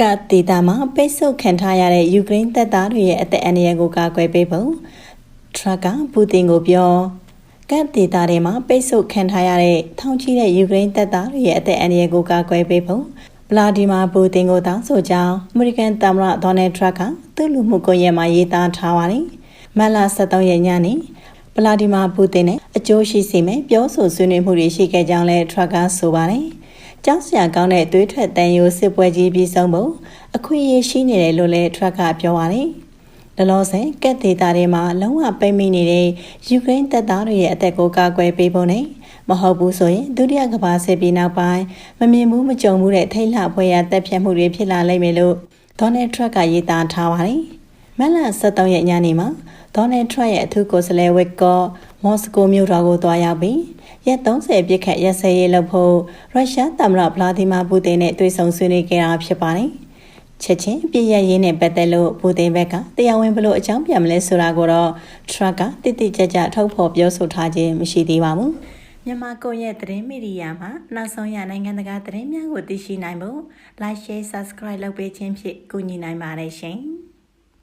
ကဒေတာမှာပိတ်ဆို့ခံထားရတဲ့ယူကရိန်းတပ်သားတွေရဲ့အသက်အန္တရာယ်ကိုကာကွယ်ပေးဖို့ထရက်ကပူတင်ကိုပြောကတ်ဒေတာတွေမှာပိတ်ဆို့ခံထားရတဲ့ထောင်ချီတဲ့ယူကရိန်းတပ်သားတွေရဲ့အသက်အန္တရာယ်ကိုကာကွယ်ပေးဖို့ဗလာဒီမာပူတင်ကိုတောင်းဆိုကြောင်းအမေရိကန်သမ္မတဒေါ်နယ်ထရက်ကသူ့လူမှုကွန်ရက်မှာရေးသားထားပါတယ်။မတ်လ23ရက်ညနေဗလာဒီမာပူတင်နဲ့အကျိုးရှိစေမယ့်ပြောဆိုဆွေးနွေးမှုတွေရှိခဲ့ကြောင်းလည်းထရက်ကဆိုပါတယ်။ ကြောက်စရာကောင်းတဲ့သွေးထွက်တန်ယိုစစ်ပွဲကြီးပြီးဆုံးဖို့အခွင့်အရေးရှိနေတယ်လို့လည်းထရက်ကပြောပါတယ်။လလောဆယ်ကက်ဒေတာတွေမှာလုံးဝပိတ်မိနေတဲ့ယူကရိန်းတပ်သားတွေရဲ့အသက်ကိုကာကွယ်ပေးဖို့နဲ့မဟုတ်ဘူးဆိုရင်ဒုတိယကမ္ဘာစစ်ပြီးနောက်ပိုင်းမမြင်ဘူးမကြုံဘူးတဲ့ထိတ်လန့်ဖွယ်ရာတပ်ဖြတ်မှုတွေဖြစ်လာလိမ့်မယ်လို့ဒေါ်နယ်ထရက်ကရေးသားထားပါတယ်။မက်လ23ရက်ညနေမှာဒေါ်နယ်ထရက်ရဲ့အထူးကိုယ်စားလှယ်ဝက်ကောမော်စကိုမြို့တော်ကိုတွားရောက်ပြီး ရက်30ပြည့်ခတ်ရက်စဲရေးလုပ်ဖို့ရုရှားသမ္မတဗလာဒီမာပူတင်နဲ့တွေ့ဆုံဆွေးနွေးခဲ့တာဖြစ်ပါတယ်။ချက်ချင်းပြည့်ရရင်းနဲ့ပတ်သက်လို့ပူတင်ဘက်ကတရားဝင်ဘလို့အကြောင်းပြန်မလဲဆိုတာကိုတော့ထရက်ကတိတိကျကျထုတ်ဖော်ပြောဆိုထားခြင်းမရှိသေးပါဘူး။မြန်မာကွန်ရက်သတင်းမီဒီယာမှာနောက်ဆုံးရနိုင်ငံတကာသတင်းများကိုသိရှိနိုင်ဖို့ like share subscribe လုပ်ပေးခြင်းဖြင့်ကူညီနိုင်ပါတယ်ရှင်။